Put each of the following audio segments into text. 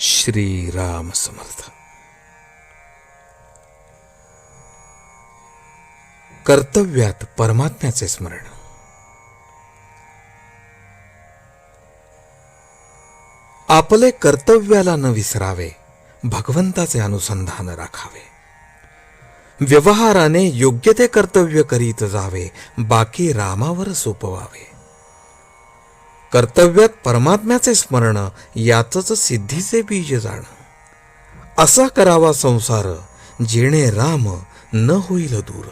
श्रीराम समर्थ. कर्तव्यात परमात्म्याचे स्मरण. आपले कर्तव्याला न विसरावे भगवंताचे अनुसंधान राखावे. व्यवहाराने योग्य ते कर्तव्य करीत जावे बाकी रामावर सोपवावे. कर्तव्यात परमात्म्याचे स्मरण याचंच सिद्धीचे बीज जाण. असा करावा संसार जेणे राम न होईल दूर.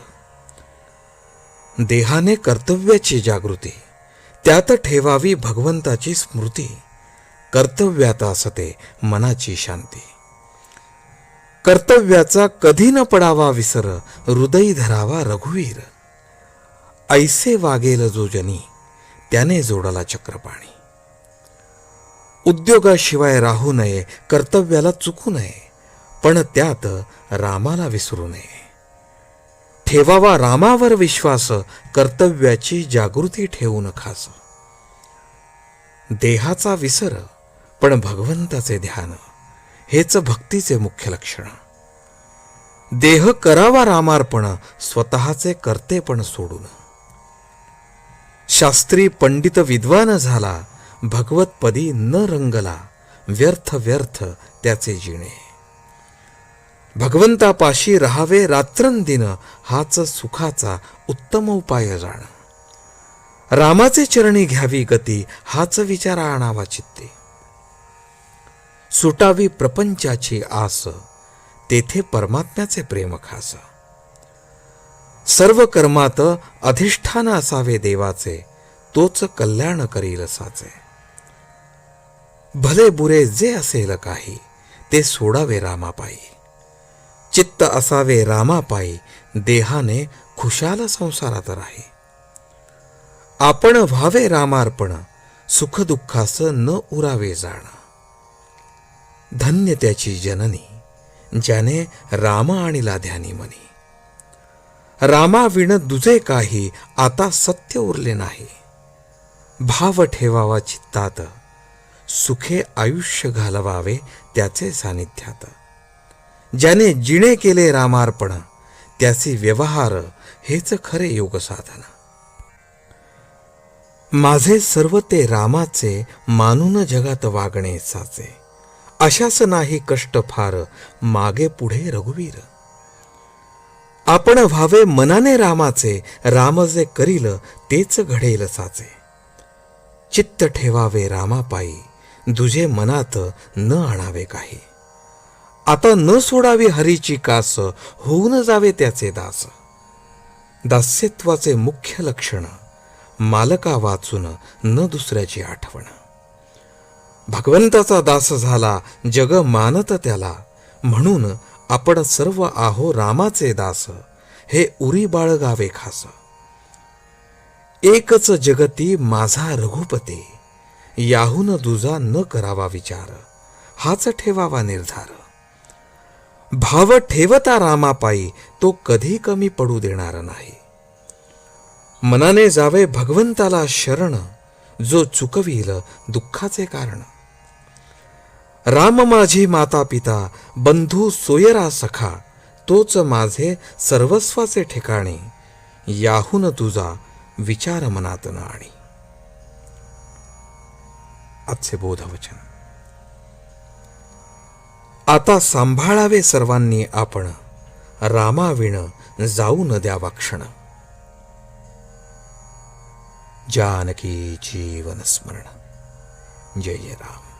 देहाने कर्तव्याची जागृती त्यात ठेवावी भगवंताची स्मृती कर्तव्यात असते मनाची शांती. कर्तव्याचा कधी न पडावा विसर हृदयी धरावा रघुवीर. ऐसे वागेल जो जनी त्याने जोडाला चक्रपाणी. उद्योगाशिवाय राहू नये कर्तव्याला चुकू नये पण त्यात रामाला विसरू नये. ठेवावा रामावर विश्वास कर्तव्याची जागृती ठेवून खास देहाचा विसर पण भगवंताचे ध्यान हेच भक्तीचे मुख्य लक्षण. देह करावा रामार्पण स्वतःचे कर्तेपण सोडून. शास्त्री पंडित विद्वान झाला भगवतपदी न रंगला व्यर्थ व्यर्थ त्याचे जिणे. भगवंतापाशी राहावे रात्रंदिन हाच सुखाचा उत्तम उपाय जाण. रामाचे चरणी घ्यावी गती हाच विचार आणावा चित्ते. सुटावी प्रपंचाची आस तेथे परमात्म्याचे प्रेम खास. सर्व कर्मात अधिष्ठान असावे देवाचे तोच कल्याण करील साचे. भले बुरे जे असेल काही ते सोडावे रामापायी. चित्त असावे रामापायी देहाने खुशाल संसारात राही. आपण व्हावे रामार्पण सुखदुःखास न उरावे जाण. धन्य त्याची जननी ज्याने राम आणिला ध्यानी मनी. रामा विण दुजे काही आता सत्य उरले नाही. भाव ठेवावा चित्तात सुखे आयुष्य घालवावे त्याचे सानिध्यात. ज्याने जिणे केले रामार्पण त्याचे व्यवहार हेच खरे योग साधन. माझे सर्व ते रामाचे मानून जगात वागणे साचे अशाच नाही कष्ट फार मागे पुढे रघुवीर. आपण व्हावे मनाने रामाचे राम जे करील तेच घडेल साचे. चित्त ठेवावे रामापायी दुजे मनात न आणावे काही. आता न सोडावी हरीची कास होऊन जावे त्याचे दास. दास्यत्वाचे मुख्य लक्षण मालका वाचून न दुसऱ्याची आठवण. भगवंताचा दास झाला जग मानत त्याला म्हणून आपण सर्व आहो रामाचे दास हे उरी बाळगावे खास. एकच जगती माझा रघुपती याहून दुजा न करावा विचार हाच ठेवावा निर्धार. भाव ठेवता रामापायी तो कधी कमी पडू देणार नाही. मनाने जावे भगवंताला शरण जो चुकवील दुःखाचे कारण. राम माझी माता पिता बंधू सोयरा सखा तोच माझे सर्वस्वाचे ठिकाणी. याहून तुझा विचार मनात नाणी. आणि आजचे बोधवचन. आता सांभाळावे सर्वांनी आपण रामाविण जाऊ न द्यावा क्षण. जानकी जीवन स्मरण. जय जय राम.